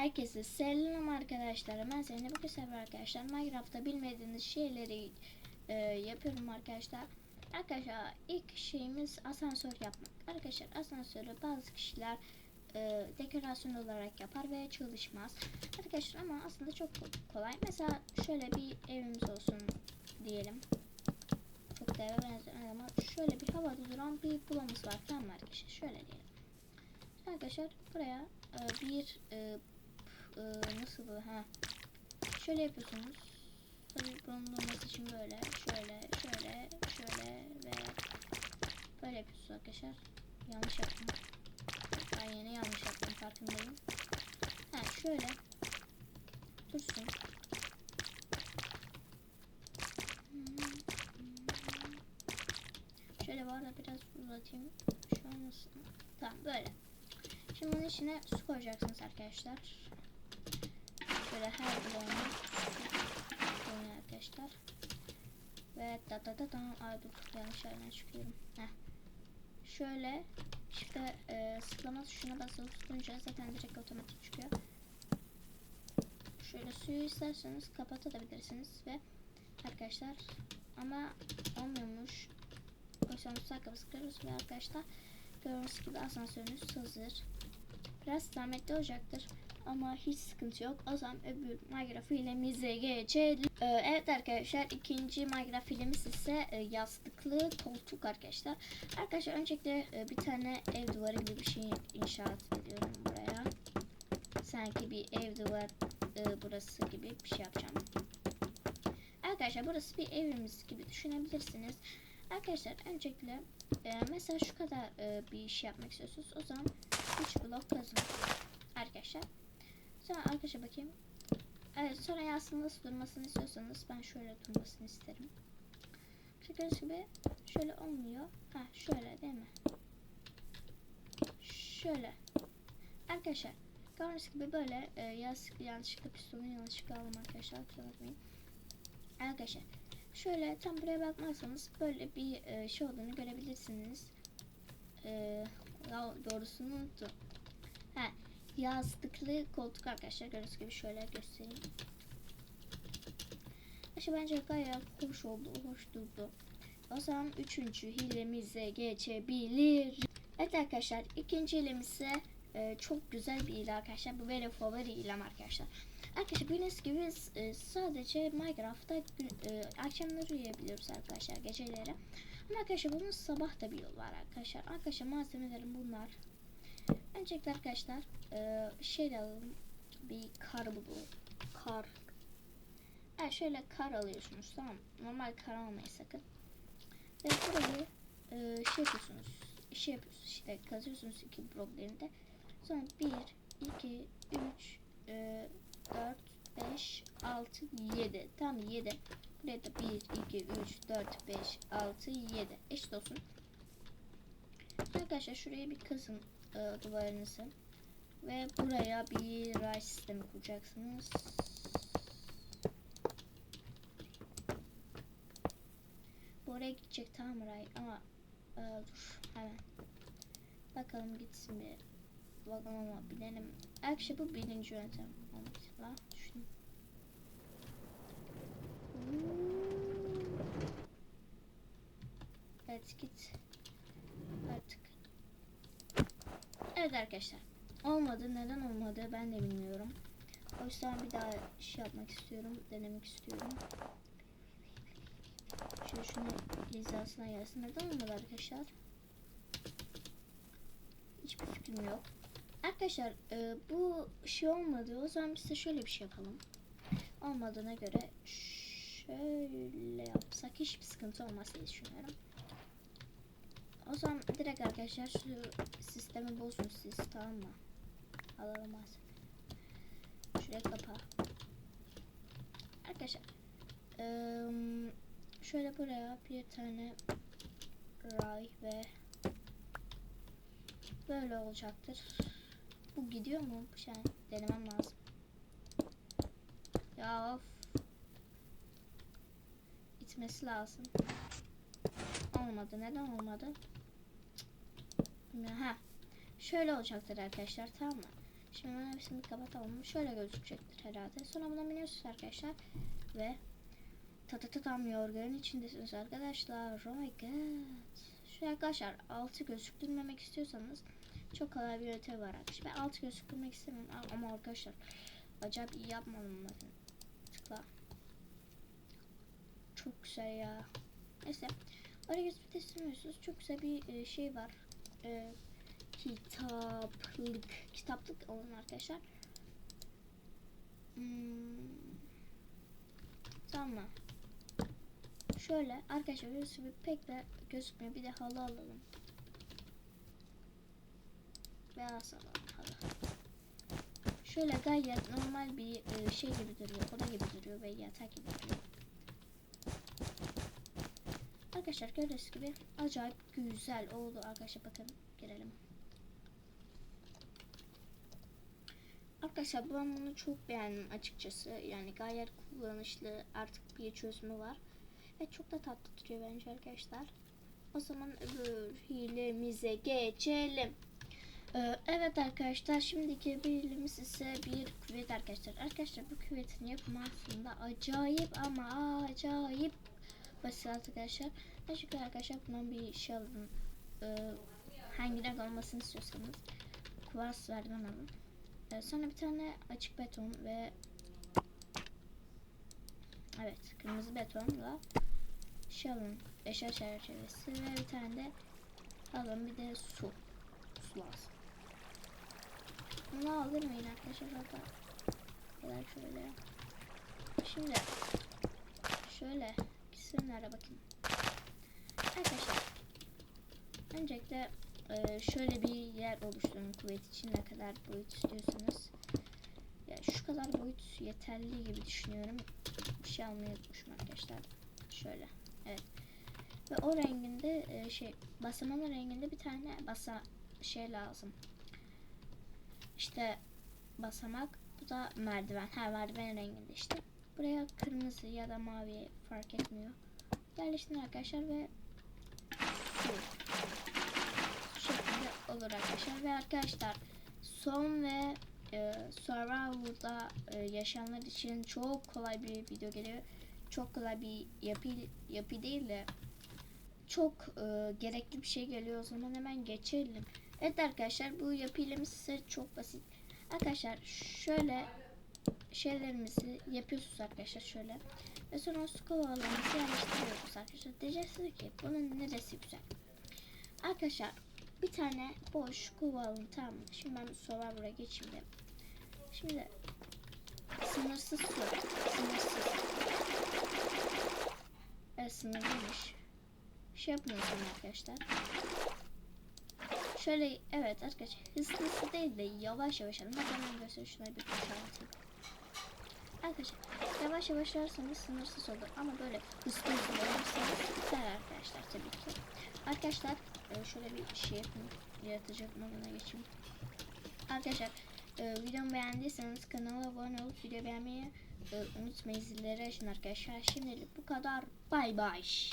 Herkese selam arkadaşlar. Ben seni bugün sefer arkadaşlar. Minecraft'ta bilmediğiniz şeyleri e, yapıyorum arkadaşlar. Arkadaşlar ilk şeyimiz asansör yapmak. Arkadaşlar asansörü bazı kişiler e, dekorasyon olarak yapar ve çalışmaz. Arkadaşlar ama aslında çok kolay. Mesela şöyle bir evimiz olsun diyelim. Çok da eve benzemez ama şöyle bir havada duran bir bulamız var. Tamam arkadaşlar? Şöyle diyelim. Arkadaşlar buraya e, bir e, p- e, nasıl bu ha şöyle yapıyorsunuz. Tabii bunun için böyle şöyle şöyle şöyle ve böyle yapıyorsunuz arkadaşlar. Yanlış yaptım. Ben yine yanlış yaptım farkındayım. Ha şöyle dursun. Şöyle bu arada biraz uzatayım. Şu an nasıl? Tamam böyle. Şimdi bunun içine su koyacaksınız arkadaşlar. Şöyle her bloğuna koyun arkadaşlar. Ve da da da da Aa, dur yanlış yerden çıkıyorum. Heh. Şöyle işte e, sıklama tuşuna basılı tutunca zaten direkt otomatik çıkıyor. Şöyle suyu isterseniz kapatabilirsiniz ve arkadaşlar ama olmuyormuş. Oysa mutfak kapısı kırıyoruz ve arkadaşlar gördüğünüz gibi asansörünüz hazır. Biraz zahmetli olacaktır ama hiç sıkıntı yok. O zaman öbür Minecraft filemize geçelim. Ee, evet arkadaşlar ikinci Minecraft filmimiz ise e, yastıklı koltuk arkadaşlar. Arkadaşlar öncelikle e, bir tane ev duvarı gibi bir şey inşaat ediyorum buraya. Sanki bir ev duvar e, burası gibi bir şey yapacağım. Arkadaşlar burası bir evimiz gibi düşünebilirsiniz. Arkadaşlar öncelikle e, mesela şu kadar e, bir iş yapmak istiyorsunuz. O zaman 3 blok kazın. Arkadaşlar. Sonra arkadaşlar bakayım. Evet sonra yastığın nasıl durmasını istiyorsanız ben şöyle durmasını isterim. Gördüğünüz gibi şöyle olmuyor. Ha şöyle değil mi? Şöyle. Arkadaşlar gördüğünüz gibi böyle e, yastık yanlışlıkla pistonu yanlışlıkla aldım arkadaşlar. Kusura. Arkadaşlar şöyle tam buraya bakmazsanız böyle bir e, şey olduğunu görebilirsiniz. E, doğrusunu unuttum. Ha, yastıklı koltuk arkadaşlar gördüğünüz gibi şöyle göstereyim. Aşı bence gayet hoş oldu, hoş durdu. O zaman üçüncü hilemize geçebilir. Evet arkadaşlar ikinci hilemiz e, çok güzel bir hile arkadaşlar. Bu benim favori hilem arkadaşlar. Arkadaşlar bildiğiniz gibi biz e, sadece Minecraft'ta e, akşamları uyuyabiliyoruz arkadaşlar geceleri. Ama arkadaşlar bunun sabah da bir yol var arkadaşlar. Arkadaşlar malzemelerim bunlar. Öncelikle arkadaşlar e, şey alalım. Bir kar bulu. Kar. Evet şöyle kar alıyorsunuz tamam? Normal kar almayın sakın. Ve burayı e, şey yapıyorsunuz. Şey yapıyorsunuz işte kazıyorsunuz iki bloklarında. Sonra 1, 2, 3, e, 4, 5, 6, 7. Tam 7. Buraya da 1, 2, 3, 4, 5, 6, 7. Eşit olsun. Arkadaşlar şuraya bir kazın e, duvarınızı. Ve buraya bir ray sistemi kuracaksınız. Bu oraya gidecek tam ray ama e, dur hemen. Bakalım gitsin bir. Bakalım ama bilelim. Arkadaşlar bu birinci yöntem. Olmasıyla düşünün. Evet git. Artık. Evet arkadaşlar. Olmadı. Neden olmadı ben de bilmiyorum. O yüzden bir daha şey yapmak istiyorum. Denemek istiyorum. Şöyle şunu hizasına gelsin. Neden olmadı arkadaşlar? Hiçbir fikrim yok. Arkadaşlar e, bu şey olmadı. O zaman biz de şöyle bir şey yapalım. Olmadığına göre şöyle yapsak hiçbir sıkıntı olmaz diye düşünüyorum. O zaman direkt arkadaşlar şu sistemi bozun siz tamam mı? Alalım artık. Şuraya kapa. Arkadaşlar eee, şöyle buraya bir tane ray ve böyle olacaktır. Bu gidiyor mu? Bir şey denemem lazım. Ya of. Gitmesi lazım. Olmadı. Neden olmadı? Ha. Şöyle olacaktır arkadaşlar tamam mı? Şimdi ben hepsini kapatalım. Şöyle gözükecektir herhalde. Sonra buna biniyorsunuz arkadaşlar. Ve ta ta ta tam yorganın içindesiniz arkadaşlar. Oh my god. Şu arkadaşlar altı gözüktürmemek istiyorsanız çok kolay bir yöntemi var arkadaşlar. Ben altı gözüktürmek istemiyorum ama- arkadaşlar acayip iyi yapmadım bakın. Tıkla. Çok güzel ya. Neyse. Oraya geçip istemiyorsunuz. Çok güzel bir e, şey var. E, kitaplık. Kitaplık olun arkadaşlar. Hmm. Tamam. Şöyle arkadaşlar burası bir pek de gözükmüyor. Bir de halı alalım. Beyaz alalım halı. Şöyle gayet normal bir e, şey gibi duruyor. Oda gibi duruyor ve yatak gibi duruyor. Arkadaşlar gördüğünüz gibi acayip güzel oldu arkadaşlar bakın girelim. Arkadaşlar ben bunu çok beğendim açıkçası. Yani gayet kullanışlı artık bir çözümü var. Ve çok da tatlı duruyor bence arkadaşlar. O zaman öbür hilemize geçelim. Ee, evet arkadaşlar şimdiki bir ise bir küvet arkadaşlar. Arkadaşlar bu küvetin yapımı aslında acayip ama acayip basit arkadaşlar. Teşekkür arkadaşlar bundan bir şey alın. Ee, hangi renk olmasını istiyorsanız kuvars verdim alın. Ee, sonra bir tane açık beton ve evet kırmızı betonla şey alın. Eşya çerçevesi ve bir tane de alın bir de su. Su lazım. Bunu aldırmayın arkadaşlar hatta. Kadar şöyle. Şimdi şöyle gitsinlere bakın. Arkadaşlar öncelikle e, şöyle bir yer oluşturun kuvvet için ne kadar boyut istiyorsanız. Ya şu kadar boyut yeterli gibi düşünüyorum. Bir şey almayı unutmuşum arkadaşlar. Şöyle. Evet. Ve o renginde e, şey basamanın renginde bir tane basa şey lazım. İşte basamak bu da merdiven. Ha merdiven renginde işte. Buraya kırmızı ya da mavi fark etmiyor. Yerleştirin arkadaşlar ve şu şekilde olur arkadaşlar. Ve arkadaşlar son ve e, Survivor'da e, yaşayanlar için çok kolay bir video geliyor. Çok kolay bir yapı, yapı değil de çok e, gerekli bir şey geliyor o zaman hemen geçelim. Evet arkadaşlar bu yapı size çok basit. Arkadaşlar şöyle şeylerimizi yapıyorsunuz arkadaşlar şöyle. Ve sonra su kovalarımızı yerleştiriyoruz arkadaşlar. Diyeceksiniz ki bunun neresi güzel. Arkadaşlar bir tane boş kova alın tamam mı? Şimdi ben sorular buraya geçeyim de. Şimdi sınırsız su. Sınırsız. Evet sınırlıymış. Şey yapmıyoruz arkadaşlar. Şöyle evet arkadaşlar hızlı hızlı değil de yavaş yavaş alın. Bak hemen göster şuna bir boşaltayım. Arkadaşlar yavaş yavaş alırsanız sınırsız olur ama böyle hızlı hızlı biter arkadaşlar tabii ki. Arkadaşlar e, şöyle bir şey yapayım. Yaratıcı moduna geçeyim. Arkadaşlar e, videomu beğendiyseniz kanala abone olup video beğenmeyi e, unutmayın zilleri açın arkadaşlar. Şimdilik bu kadar. Bay bay.